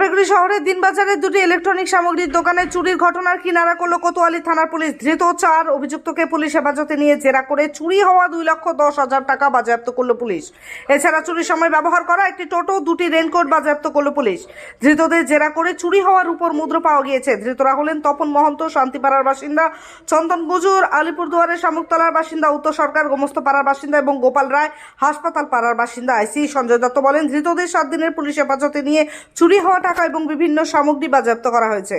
জলপাইগুড়ি শহরের দিনবাজারে দুটি ইলেকট্রনিক সামগ্রীর দোকানে চুরির ঘটনার কিনারা করল কোতোয়ালি থানার পুলিশ। ধৃত চার অভিযুক্তকে পুলিশ হেফাজতে নিয়ে জেরা করে চুরি হওয়া দুই লক্ষ দশ হাজার টাকা বাজেয়াপ্ত করল পুলিশ। এছাড়া চুরির সময় ব্যবহার করা একটি টোটো, দুটি রেনকোট বাজেয়াপ্ত করল পুলিশ। ধৃতদের জেরা করে চুরি হওয়ার উপর মুদ্র পাওয়া গিয়েছে। ধৃতরা হলেন তপন মহন্ত, শান্তিপাড়ার বাসিন্দা, চন্দন গুজুর, আলিপুরদুয়ারের শামুকতলার বাসিন্দা, উত্তর সরকার গোমস্ত পাড়ার বাসিন্দা এবং গোপাল রায় হাসপাতাল পাড়ার বাসিন্দা। আইসি সঞ্জয় দত্ত বলেন, ধৃতদের সাত দিনের পুলিশ হেফাজতে নিয়ে চুরি হওয়া টাকা এবং বিভিন্ন সামগ্রী বাজেয়াপ্ত করা হয়েছে।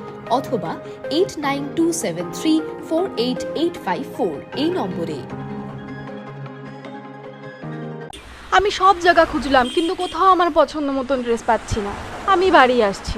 অথবা eight nine two seven three four eight eight five four এই নম্বরে। আমি সব জায়গা খুঁজলাম, কিন্তু কোথাও আমার পছন্দ মতন ড্রেস পাচ্ছি না। আমি বাড়ি আসছি।